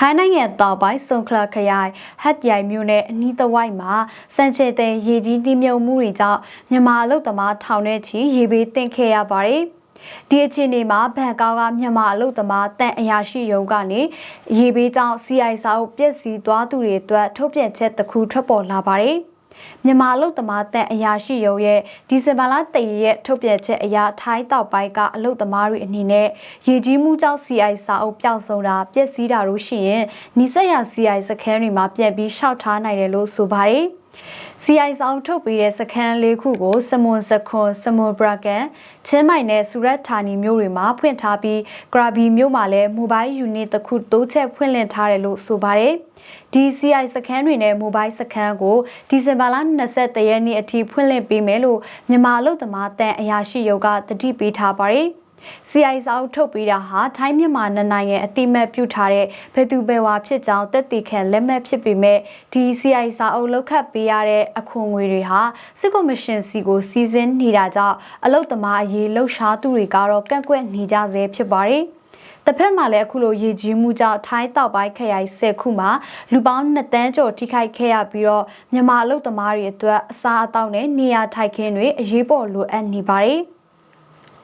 ထိုင်းနိုင်ငံတောင်ပိုင်းဆုံခလာခရိုင်ဟတ်ရိုင်မြို့နယ်အနီးတစ်ဝိုက်မှာစံချေတဲ့ရေကြီးနှိမ့်မြုပ်မှုတွေကြောင့်မြန်မာအလုပ်သမားထောင်နဲ့ချီရေဘေးသင့်ခဲ့ရပါတယ်။ဒီအခြေအနေမှာဘန်ကောက်ကမြန်မာအလုပ်သမားတန်အရာရှိရုံးကနေရေဘေးကြောင့် CI စာအုပ်ပျက်စီးသွားသူတွေအတွက်ထုတ်ပြန်ချက်တစ်ခုထွက်ပေါ်လာပါတယ်။ မြန်မာအလုပ်သမားတန်အရာရှိရုံးရဲ့ဒီဇင်ဘာလတရရက်ထုတ်ပြန်ချက်အရထိုင်းတောက်ပိုင်းကအလုပ်သမားတွေအနေနဲ့ရေကြီးမှုကြောင့် CI စာအုပ်ပျောက်ဆုံးတာပျက်စီးတာတို့ရှိရင်နီးစပ်ရာ CI စခန်းတွေမှာပြန်ပြီးရှောက်ထားနိုင်တယ်လို့ဆိုပါတယ်။ CI ဆောင်ထုတ်ပေးတဲ့စခန်းလေးခုကိုစမွန်စခွန်စမွန်ဘရာကန်ချင်းမိုင်နဲ့စူရက်ဌာနီမြို့တွေမှာဖွင့်ထားပြီးဂရာဘီမြို့မှာလည်းမိုဘိုင်းယူနစ်တစ်ခုတိုးချက်ဖွင့်လှစ်ထားတယ်လို့ဆိုပါတယ်။ DCI စခန်းတွေနဲ့မိုဘိုင်းစခန်းကိုဒီဇင်ဘာလ23ရက်နေ့အထိဖွင့်လှစ်ပေးမယ်လို့မြန်မာအလုပ်သမားတန်အရာရှိရုံးကတတိပေးထားပါတယ်။ CI စာအုပ်ထုတ်ပေးတာဟာထိုင်းမြန်မာနှစ်နိုင်ငံအတိမတ်ပြုထားတဲ့ဘယ်သူဘယ်ဝါဖြစ်ကြောင်းတက်တည်ခံလက်မှတ်ဖြစ်ပေမဲ့ဒီ CI စာအုပ်လောက်ခတ်ပေးရတဲ့အခွန်ငွေတွေဟာစစ်ကော်မရှင်စီကိုစီစဉ်နေတာကြောင့်အလုတ်သမားအရေးလှုပ်ရှားသူတွေကတော့ကန့်ကွက်နေကြဆဲဖြစ်ပါတယ်။တစ်ဖက်မှာလည်းအခုလိုရေကြီးမှုကြောင့်ထိုင်းတောက်ပိုင်းခရိုင်10ခုမှာလူပေါင်း2တန်းကျော်ထိခိုက်ခဲ့ရပြီးတော့မြန်မာအလုပ်သမားတွေအတွက်အစားအသောက်နဲ့နေရာထိုင်ခင်းတွေအရေးပေါ်လိုအပ်နေပါတယ်။